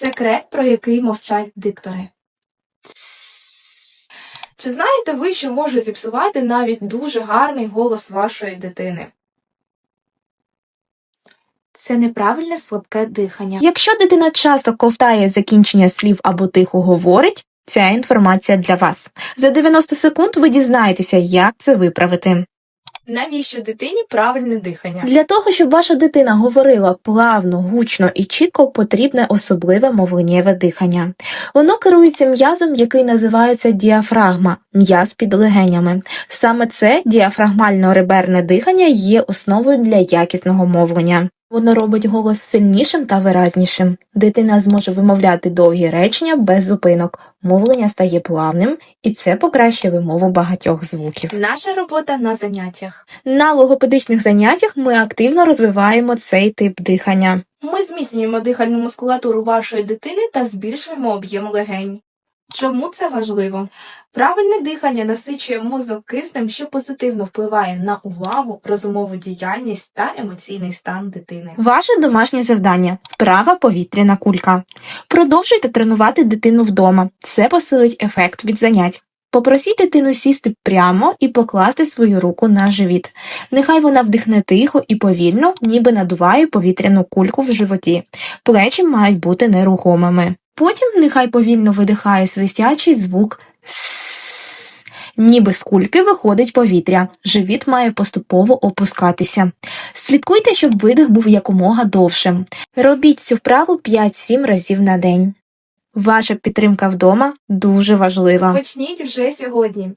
Секрет, про який мовчать диктори. Чи знаєте ви, що може зіпсувати навіть дуже гарний голос вашої дитини? Це неправильне слабке дихання. Якщо дитина часто ковтає закінчення слів або тихо говорить, ця інформація для вас. За 90 секунд ви дізнаєтеся, як це виправити. Навіщо дитині правильне дихання? Для того, щоб ваша дитина говорила плавно, гучно і чітко, потрібне особливе мовленнєве дихання. Воно керується м'язом, який називається діафрагма, м'яз під легенями. Саме це діафрагмально-реберне дихання є основою для якісного мовлення. Воно робить голос сильнішим та виразнішим. Дитина зможе вимовляти довгі речення без зупинок. Мовлення стає плавним, і це покращує вимову багатьох звуків. Наша робота на заняттях. На логопедичних заняттях ми активно розвиваємо цей тип дихання. Ми зміцнюємо дихальну мускулатуру вашої дитини та збільшуємо об'єм легень. Чому це важливо? Правильне дихання насичує мозок киснем, що позитивно впливає на увагу, розумову діяльність та емоційний стан дитини. Ваше домашнє завдання вправа повітряна кулька. Продовжуйте тренувати дитину вдома. Це посилить ефект від занять. Попросіть дитину сісти прямо і покласти свою руку на живіт. Нехай вона вдихне тихо і повільно, ніби надуває повітряну кульку в животі. Плечі мають бути нерухомими. Потім нехай повільно видихає свистячий звук «с». Ніби з кульки виходить повітря, живіт має поступово опускатися. Слідкуйте, щоб видих був якомога довшим. Робіть цю вправу 5-7 разів на день. Ваша підтримка вдома дуже важлива. Почніть вже сьогодні.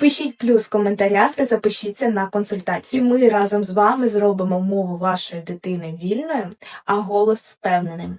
Пишіть плюс в коментарях та запишіться на консультацію. Ми разом з вами зробимо мову вашої дитини вільною, а голос впевненим.